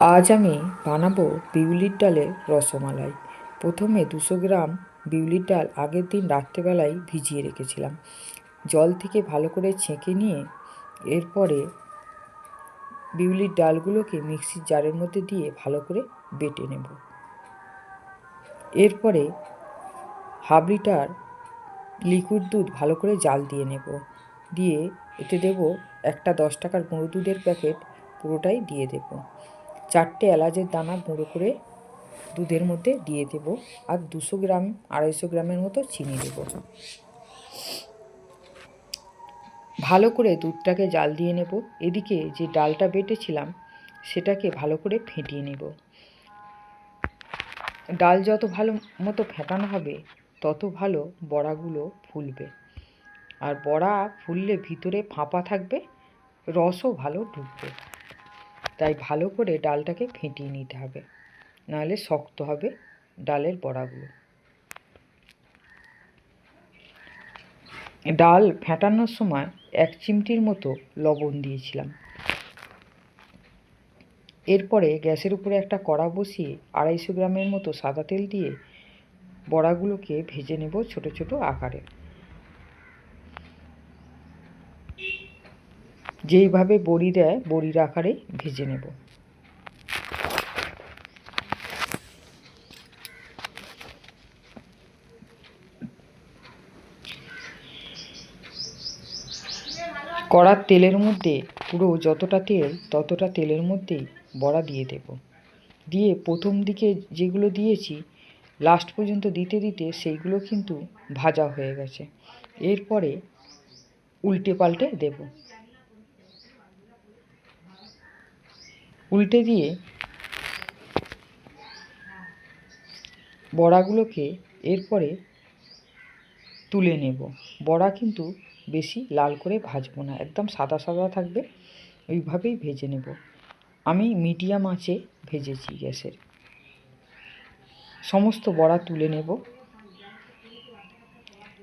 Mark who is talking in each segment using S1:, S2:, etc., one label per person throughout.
S1: আজ আমি বানাবো বিউলির ডালের রসমালাই। প্রথমে দুশো গ্রাম বিউলির ডাল আগের দিন রাত্রেবেলায় ভিজিয়ে রেখেছিলাম। জল থেকে ভালো করে ছেঁকে নিয়ে এরপরে বিউলির ডালগুলোকে মিক্সির জারের মধ্যে দিয়ে ভালো করে বেটে নেব। এরপরে হাফ লিটার লিকুইড দুধ ভালো করে জাল দিয়ে নেব। দিয়ে এতে দেব একটা দশ টাকার গুঁড়ো দুধের প্যাকেট পুরোটাই দিয়ে দেব। চারটে এলাচের দানা গুঁড়ো করে দুধের মধ্যে দিয়ে দেব আর দুশো গ্রাম, আড়াইশো গ্রামের মতো চিনি দেব। ভালো করে দুধটাকে জাল দিয়ে নেব। এদিকে যে ডালটা বেটেছিলাম, সেটাকে ভালো করে ফেটিয়ে নেব। ডাল যত ভালো মতো ফেটানো হবে, তত ভালো বড়াগুলো ফুলবে। আর বড়া ফুললে ভিতরে ফাঁপা থাকবে, রসও ভালো ঢুকবে তাই ভালো করে ডালটাকে ফেটিয়ে নিতে হবে। নাহলে শক্ত হবে ডালের বড়াগুলো। ডাল ফেটানোর সময় এক চিমটির মতো লবণ দিয়েছিলাম। এরপরে গ্যাসের উপরে একটা কড়া বসিয়ে আড়াইশো গ্রামের মতো সাদা তেল দিয়ে বড়াগুলোকে ভেজে নেব ছোট ছোট আকারে। যেইভাবে বড়ি দেয়, বড়ির আকারে ভেজে নেব। কড়ার তেলের মধ্যে পুরো যতটা তেল, ততটা তেলের মধ্যেই বড়া দিয়ে দেব। দিয়ে প্রথম দিকে যেগুলো দিয়েছি লাস্ট পর্যন্ত দিতে দিতে সেইগুলো কিন্তু ভাজা হয়ে গেছে। এরপরে উল্টে পাল্টে দেব। উল্টে দিয়ে বড়াগুলোকে এরপরে তুলে নেব। বড়া কিন্তু বেশি লাল করে ভাজবো না, একদম সাদা সাদা থাকবে, ওইভাবেই ভেজে নেব। আমি মিডিয়াম আঁচে ভেজেছি গ্যাসের। সমস্ত বড়া তুলে নেব।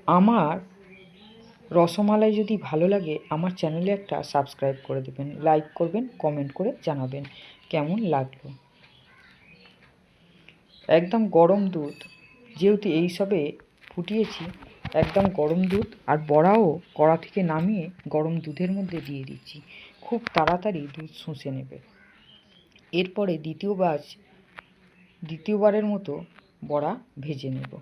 S1: আমার রসমালাই যদি ভালো লাগে, আমার চ্যানেলে একটা সাবস্ক্রাইব করে দেবেন। লাইক করবেন, কমেন্ট করে জানাবেন কেমন লাগল। একদম গরম দুধ, যেহেতু এইসবে ফুটিয়েছি, একদম গরম দুধ আর বড়াও কড়া থেকে নামিয়ে গরম দুধের মধ্যে দিয়ে দিচ্ছি। খুব তাড়াতাড়ি দুধ শুষে নেবে। এরপরে দ্বিতীয়বার, দ্বিতীয়বারের মতো বড়া ভেজে নেব।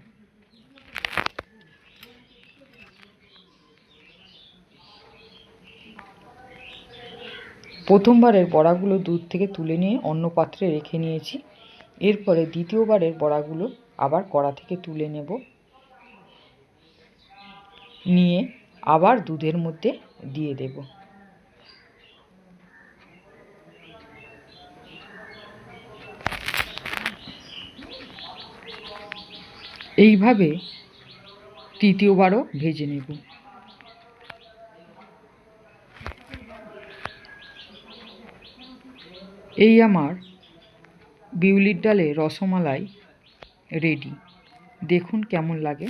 S1: প্রথমবারের বড়াগুলো দুধ থেকে তুলে নিয়ে অন্য পাত্রে রেখে নিয়েছি। এরপরে দ্বিতীয়বারের বড়াগুলো আবার কড়া থেকে তুলে নেব। নিয়ে আবার দুধের মধ্যে দিয়ে দেব। এইভাবে তৃতীয়বারও ভেজে নেব। এই আমার বিউলির ডালে রসমালাই রেডি দেখুন কেমন লাগে।